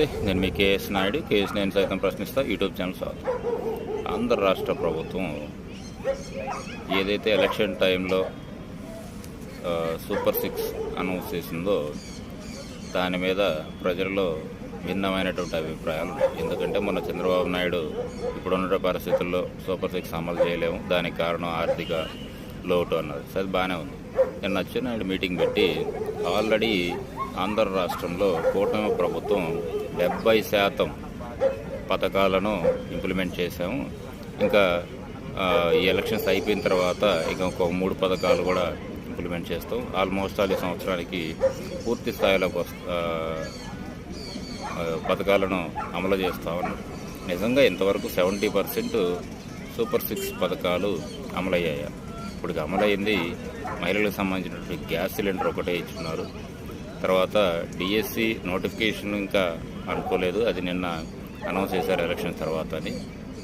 నమస్తే నేను మీ KS Naidu. KS నేను సైతం ప్రశ్నిస్తా. యూట్యూబ్ ఛానల్ సార్ ఆంధ్ర రాష్ట్ర ప్రభుత్వం ఏదైతే ఎలక్షన్ టైంలో సూపర్ సిక్స్ అనౌన్స్ చేసిందో దాని మీద ప్రజల్లో భిన్నమైనటువంటి అభిప్రాయాలు ఎందుకంటే మొన్న చంద్రబాబు నాయుడు ఇప్పుడున్న పరిస్థితుల్లో సూపర్ సిక్స్ అమలు చేయలేము. దానికి కారణం ఆర్థిక లోటు అన్నది. సరే బాగానే ఉంది. నేను అచ్చెన్నాయుడు మీటింగ్ పెట్టి ఆల్రెడీ ఆంధ్ర రాష్ట్రంలో కూటమి ప్రభుత్వం డెబ్బై శాతం పథకాలను ఇంప్లిమెంట్ చేశాము. ఇంకా ఈ ఎలక్షన్స్ అయిపోయిన తర్వాత ఇంకా ఒక మూడు పథకాలు కూడా ఇంప్లిమెంట్ చేస్తాం. ఆల్మోస్ట్ ఆల్ ఈ సంవత్సరానికి పూర్తి స్థాయిలో పథకాలను అమలు చేస్తా ఉన్నారు నిజంగా ఇంతవరకు సెవెంటీ పర్సెంట్ సూపర్ సిక్స్ పథకాలు అమలయ్యాయి. ఇప్పుడు అమలైంది మహిళలకు సంబంధించినటువంటి గ్యాస్ సిలిండర్ ఒకటే ఇచ్చున్నారు. తర్వాత డిఎస్సి నోటిఫికేషన్ ఇంకా అనుకోలేదు. అది నిన్న అనౌన్స్ చేశారు ఎలక్షన్ తర్వాత అని.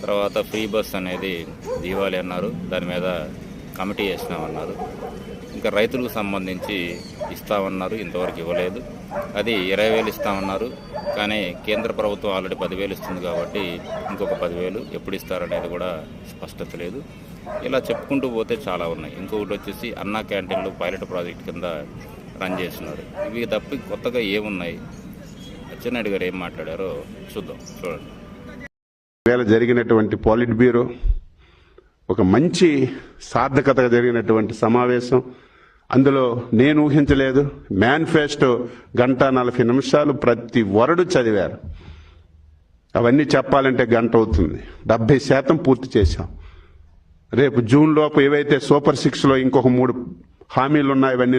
తర్వాత ఫ్రీ బస్ అనేది దీవాలి అన్నారు. దాని మీద కమిటీ వేసినామన్నారు ఇంకా రైతులకు సంబంధించి ఇస్తామన్నారు. ఇంతవరకు ఇవ్వలేదు. అది ఇరవై వేలు ఇస్తామన్నారు. కానీ కేంద్ర ప్రభుత్వం ఆల్రెడీ పదివేలు ఇస్తుంది కాబట్టి ఇంకొక పదివేలు ఎప్పుడు ఇస్తారనేది కూడా స్పష్టత లేదు. ఇలా చెప్పుకుంటూ పోతే చాలా ఉన్నాయి. ఇంకొకటి వచ్చేసి అన్నా క్యాంటీన్లు పైలట్ ప్రాజెక్ట్ కింద రన్ చేస్తున్నారు. ఇవి తప్పి కొత్తగా ఏమున్నాయి? అచ్చెన్నాయుడు గారు ఏం మాట్లాడారో చూద్దాం. చూడండి. వేళ జరిగినటువంటి పాలిట్ బ్యూరో ఒక మంచి సార్థకతగా జరిగినటువంటి సమావేశం అందులో నేను ఊహించలేదు మేనిఫెస్టో గంట నలభై నిమిషాలు ప్రతి వరడు చదివారు. అవన్నీ చెప్పాలంటే గంట అవుతుంది. డెబ్బై శాతం పూర్తి చేశాం. రేపు జూన్ లోపు ఏవైతే సూపర్ సిక్స్లో ఇంకొక మూడు హామీలు ఇవన్నీ అవన్నీ